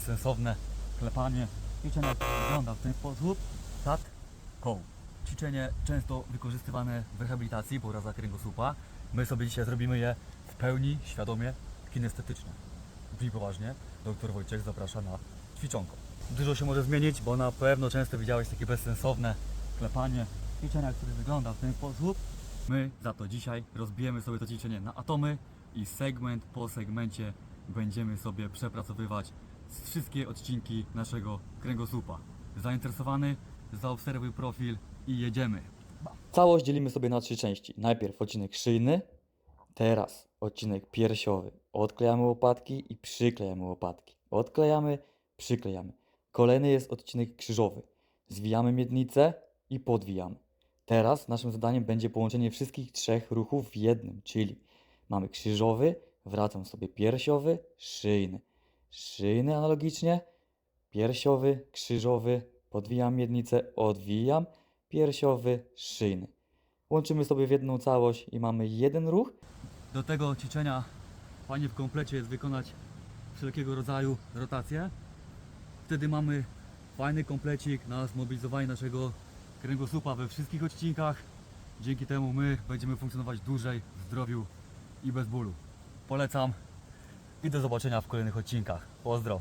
sensowne klepanie. Ćwiczenie wygląda w ten sposób. Tat, koł. Ćwiczenie często wykorzystywane w rehabilitacji po urazach kręgosłupa. My sobie dzisiaj zrobimy je w pełni, świadomie, kinestetycznie. Brzmi poważnie. Doktor Wojciech zaprasza na ćwiczonko. Dużo się może zmienić, bo na pewno często widziałeś takie bezsensowne klepanie ćwiczenia, które wygląda w ten sposób. My za to dzisiaj rozbijemy sobie to ćwiczenie na atomy i segment po segmencie będziemy sobie przepracowywać wszystkie odcinki naszego kręgosłupa. Zainteresowany? Zaobserwuj profil i jedziemy. Całość dzielimy sobie na trzy części. Najpierw odcinek szyjny, teraz odcinek piersiowy. Odklejamy łopatki i przyklejamy łopatki. Odklejamy, przyklejamy. Kolejny jest odcinek krzyżowy. Zwijamy miednicę i podwijamy. Teraz naszym zadaniem będzie połączenie wszystkich trzech ruchów w jednym, czyli mamy krzyżowy, wracam sobie piersiowy, szyjny. Szyjny analogicznie, piersiowy, krzyżowy, podwijam miednicę, odwijam, piersiowy, szyjny. Łączymy sobie w jedną całość i mamy jeden ruch. Do tego ćwiczenia fajnie w komplecie jest wykonać wszelkiego rodzaju rotacje. Wtedy mamy fajny komplecik na zmobilizowanie naszego kręgosłupa we wszystkich odcinkach. Dzięki temu my będziemy funkcjonować dłużej w zdrowiu i bez bólu. Polecam i do zobaczenia w kolejnych odcinkach. Pozdro!